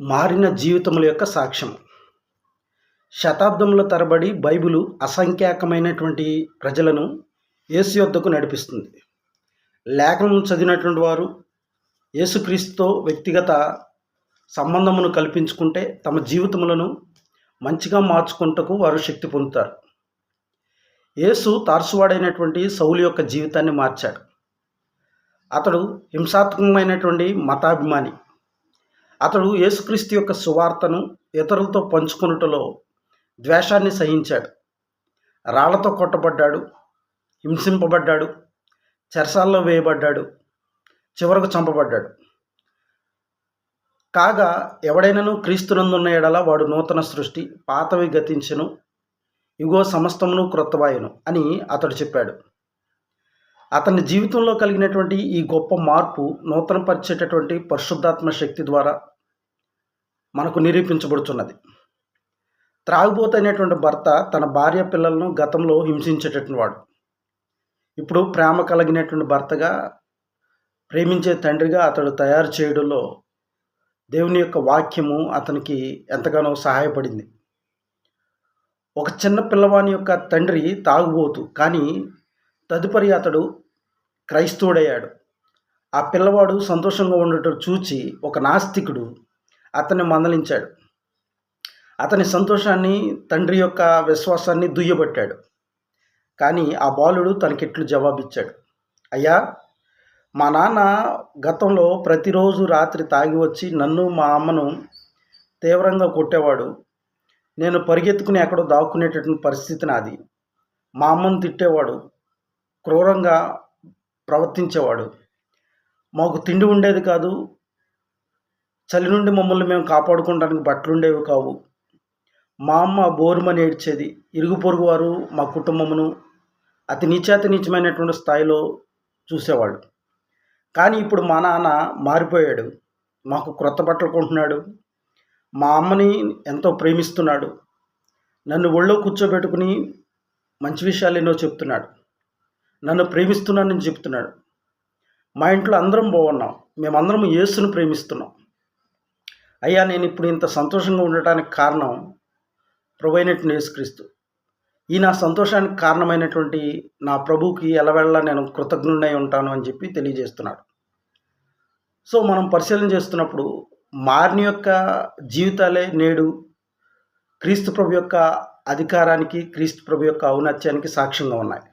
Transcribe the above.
మారిన జీవితముల యొక్క సాక్ష్యం. శతాబ్దముల తరబడి బైబిలు అసంఖ్యాకమైనటువంటి ప్రజలను యేసు యొద్దకు నడిపిస్తుంది. లేఖనం చదివినటువంటి వారు యేసుక్రీస్తుతో వ్యక్తిగత సంబంధమును కల్పించుకుంటే తమ జీవితములను మంచిగా మార్చుకుంటకు వారు శక్తి పొందుతారు. యేసు తార్సువాడైనటువంటి సౌలు యొక్క జీవితాన్ని మార్చాడు. అతడు హింసాత్మకమైనటువంటి మతాభిమాని. అతడు యేసుక్రీస్తు యొక్క సువార్తను ఇతరులతో పంచుకొనుటలో ద్వేషాన్ని సహించాడు. రాళ్ళతో కొట్టబడ్డాడు హింసింపబడ్డాడు చెరసాల్లో వేయబడ్డాడు చివరకు చంపబడ్డాడు. కాగా ఎవడైనను క్రీస్తునందున్న ఎడల వాడు నూతన సృష్టి పాతవి గతించెను ఇగో సమస్తమును క్రొత్తవాయును అని అతడు చెప్పాడు. అతని జీవితంలో కలిగినటువంటి ఈ గొప్ప మార్పు నూతనపరిచేటటువంటి పరిశుద్ధాత్మ శక్తి ద్వారా మనకు నిరూపించబడుతున్నది. త్రాగుబోతైనటువంటి భర్త తన భార్య పిల్లలను గతంలో హింసించేటటువంటి వాడు. ఇప్పుడు ప్రేమ కలిగినటువంటి భర్తగా ప్రేమించే తండ్రిగా అతడు తయారు చేయడంలో దేవుని యొక్క వాక్యము అతనికి ఎంతగానో సహాయపడింది. ఒక చిన్న పిల్లవాని యొక్క తండ్రి తాగుబోతు కానీ తదుపరి అతడు క్రైస్తవుడయ్యాడు. ఆ పిల్లవాడు సంతోషంగా ఉండటం చూచి ఒక నాస్తికుడు అతన్ని మందలించాడు. అతని సంతోషాన్ని తండ్రి యొక్క విశ్వాసాన్ని దుయ్యబట్టాడు. కానీ ఆ బాలుడు తనకిట్లు జవాబిచ్చాడు. అయ్యా మా నాన్న గతంలో ప్రతిరోజు రాత్రి తాగి వచ్చి నన్ను మా అమ్మను తీవ్రంగా కొట్టేవాడు. నేను పరిగెత్తుకుని ఎక్కడో దాక్కునేటటువంటి పరిస్థితి నాది. మా అమ్మను తిట్టేవాడు. క్రూరంగా ప్రవర్తించేవాడు. మాకు తిండి ఉండేది కాదు. చలి నుండి మమ్మల్ని మేము కాపాడుకోవడానికి బట్టలు ఉండేవి కావు. మా అమ్మ బోరుమని ఏడ్చేది ఇరుగు పొరుగు వారు మా కుటుంబమును అతి నీచాతి నీచమైనటువంటి స్థాయిలో చూసేవాడు కానీ ఇప్పుడు మా నాన్న మారిపోయాడు. మాకు క్రొత్త బట్టలు కొంటున్నాడు. మా అమ్మని ఎంతో ప్రేమిస్తున్నాడు. నన్ను ఒళ్ళో కూర్చోబెట్టుకుని మంచి విషయాలు ఎన్నో చెప్తున్నాడు. నన్ను ప్రేమిస్తున్నానని చెప్తున్నాడు. మా ఇంట్లో అందరం బాగున్నాం. మేమందరం యేసును ప్రేమిస్తున్నాం. అయ్యా నేను ఇప్పుడు ఇంత సంతోషంగా ఉండటానికి కారణం ప్రభైనటువంటి యేసుక్రీస్తు. ఈ నా సంతోషానికి కారణమైనటువంటి నా ప్రభువుకి ఎలవెళ్ళ నేను కృతజ్ఞుడై ఉంటాను అని చెప్పి తెలియజేస్తున్నాడు. సో మనం పరిశీలన చేస్తున్నప్పుడు మారిన యొక్క జీవితాలే నేడు క్రీస్తు ప్రభు యొక్క అధికారానికి క్రీస్తు ప్రభు యొక్క ఔన్నత్యానికి సాక్ష్యంగా ఉన్నాయి.